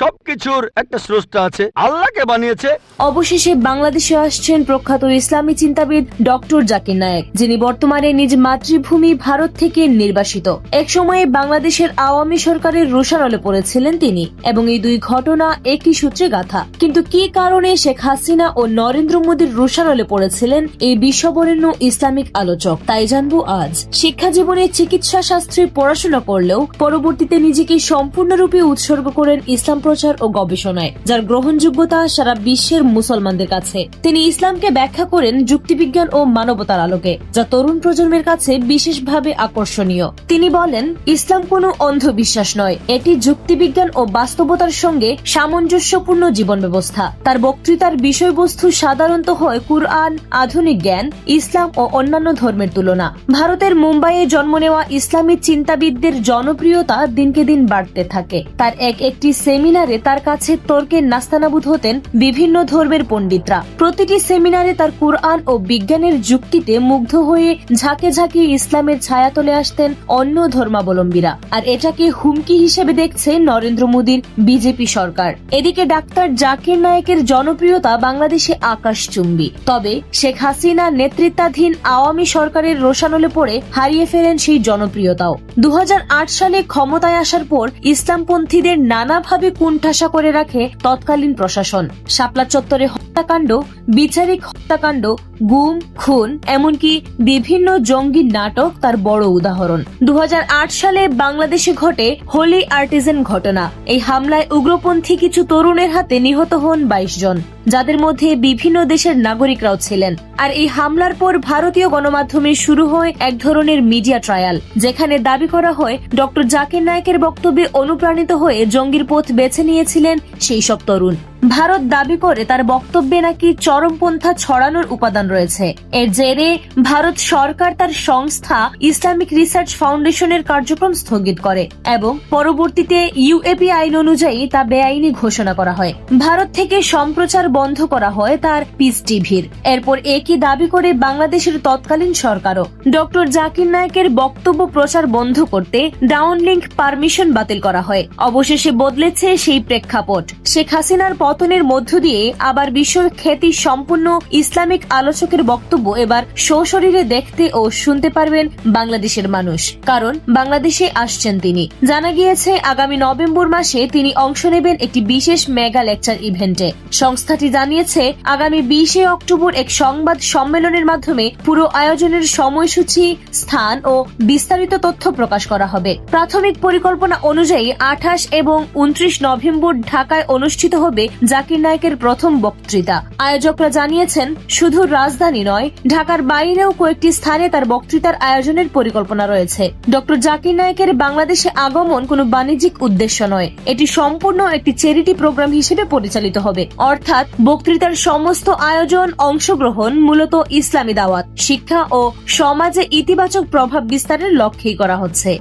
সবকিছুর একটা স্রষ্টা আছে। আল্লাহকে বানিয়েছে। অবশেষে বাংলাদেশে আসছেন প্রখ্যাত ইসলামী চিন্তাবিদ ডক্টর জাকির নায়েক, যিনি বর্তমানে নিজ মাতৃভূমি ভারত থেকে নির্বাসিত। এক সময়ে বাংলাদেশের আওয়ামী সরকারের রোষানলে পড়েছিলেন তিনি এবং এই দুই ঘটনা একই সূত্রে গাথা। কিন্তু কি কারণে শেখ হাসিনা ও নরেন্দ্র মোদীর রোষানলে পড়েছিলেন এই বিশ্ববরেণ্য ইসলামিক আলোচক? তাই জানব আজ। শিক্ষা জীবনে চিকিৎসা শাস্ত্রে পড়াশোনা করলেও পরবর্তীতে নিজেকে সম্পূর্ণরূপে উৎসর্গ করেন ইসলাম প্রচার ও গবেষণায়, যার গ্রহণযোগ্যতা সারা বিশ্বের মুসলমানদের কাছে। তিনি ইসলামকে ব্যাখ্যা করেন যুক্তিবিজ্ঞান ও মানবতার আলোকে, যা তরুণ প্রজন্মের কাছে বিশেষভাবে আকর্ষণীয়। তিনি বলেন, ইসলাম কোনো অন্ধবিশ্বাস নয়, এটি যুক্তিবিজ্ঞান ও বাস্তবতার সঙ্গে সামঞ্জস্যপূর্ণ জীবন ব্যবস্থা তার বক্তৃতার বিষয়বস্তু সাধারণত হয় কুরআন, আধুনিক জ্ঞান, ইসলাম ও অন্যান্য ধর্মের তুলনা। ভারতের মুম্বাইয়ে জন্ম নেওয়া ইসলামী চিন্তাবিদদের জনপ্রিয়তা দিনকে দিন বাড়তে থাকে। তার এক একটি সেমিনারে তার কাছে তর্কের নাস্তানাবুদ হতেন বিভিন্ন ধর্মের পণ্ডিতরা। প্রতিটি সেমিনারে তার কুরআন ও বিজ্ঞানের যুক্তিতে মুগ্ধ হয়ে ঝাঁকে ঝাঁকে ইসলামের ছায়াতলে আসতেন অন্য ধর্মাবলম্বীরা। আর এটাকে হুমকি হিসেবে দেখছে নরেন্দ্র মোদীর বিজেপি সরকার। এদিকে ডাক্তার জাকির নায়েকের জনপ্রিয়তা বাংলাদেশে আকাশচুম্বী। তবে শেখ হাসিনা নেতৃত্বাধীন আওয়ামী সরকারের রোশানলে পড়ে হারিয়ে ফেলেন সেই জনপ্রিয়তাও। দু হাজার আট সালে ক্ষমতায় আসার পর ইসলামপন্থীদের নানাভাবে কুণ্ঠাসা করে রাখে তৎকালীন প্রশাসন। শাপলা চত্বরে হত্যাকাণ্ড, বিচারিক হত্যাকাণ্ড, গুম, খুন, এমনকি বিভিন্ন জঙ্গি নাটক তার বড় উদাহরণ। দুহাজার আট সালে বাংলাদেশে ঘটে হোলি আর্টিজেন ঘটনা। এই হামলায় উগ্রপন্থী কিছু তরুণের হাতে নিহত হন বাইশ জন, যাদের মধ্যে বিভিন্ন দেশের নাগরিকরাও ছিলেন। আর এই হামলার পর ভারতীয় গণমাধ্যমে শুরু হয় এক ধরনের মিডিয়া ট্রায়াল, যেখানে দাবি করা হয় ডক্টর জাকির নায়েকের বক্তব্যে অনুপ্রাণিত হয়ে জঙ্গির পথ বেছে নিয়েছিলেন সেই সব তরুণ। ভারত দাবি করে তার বক্তব্যে নাকি চরমপন্থা ছড়ানোর উপাদান রয়েছে। এর জেরে ভারত সরকার তার সংস্থা ইসলামিক রিসার্চ ফাউন্ডেশনের কার্যক্রম স্থগিত করে এবং পরবর্তীতে ইউএপি আইন অনুযায়ী তা বেআইনি ঘোষণা করা হয়। ভারত থেকে সম্প্রচার বন্ধ করা হয় তার পিস টিভির। এরপর একই দাবি করে বাংলাদেশের তৎকালীন সরকারও। ডক্টর জাকির নায়েকের বক্তব্য প্রচার বন্ধ করতে ডাউনলিংক পারমিশন বাতিল করা হয়। অবশেষে বদলেছে সেই প্রেক্ষাপট। শেখ হাসিনার পতনের মধ্য দিয়ে আবার বিশ্ব খ্যাতি সম্পূর্ণ ইসলামিক আলোচকের বক্তব্য এবার সশরীরে দেখতে ও শুনতে পারবেন বাংলাদেশের মানুষ। কারণ বাংলাদেশে আসছেন তিনি। জানা গিয়েছে, আগামী নভেম্বর মাসে তিনি অংশ নেবেন একটি বিশেষ মেগা লেকচার ইভেন্টে। সংস্থাটি জানিয়েছে, আগামী বিশে অক্টোবর এক সংবাদ সম্মেলনের মাধ্যমে পুরো আয়োজনের সময়সূচি, স্থান ও বিস্তারিত তথ্য প্রকাশ করা হবে। প্রাথমিক পরিকল্পনা অনুযায়ী আঠাশ এবং উনত্রিশ নভেম্বর ঢাকায় অনুষ্ঠিত হবে জাকির নায়কের প্রথম বক্তৃতা। আয়োজকরা জানিয়েছেন, শুধু রাজধানী নয়, ঢাকার বাইরেও কয়েকটি স্থানে তার বক্তৃতার আয়োজনের পরিকল্পনা রয়েছে। ডক্টর জাকির নায়কের বাংলাদেশে আগমন কোনো বাণিজ্যিক উদ্দেশ্য নয়। এটি সম্পূর্ণ একটি চ্যারিটি প্রোগ্রাম হিসেবে পরিচালিত হবে। অর্থাৎ, বক্তৃতার সমস্ত আয়োজন অংশগ্রহণ মূলত ইসলামী দাওয়াত। শিক্ষা ও সমাজে ইতিবাচক প্রভাব বিস্তারের লক্ষ্যেই করা হচ্ছে।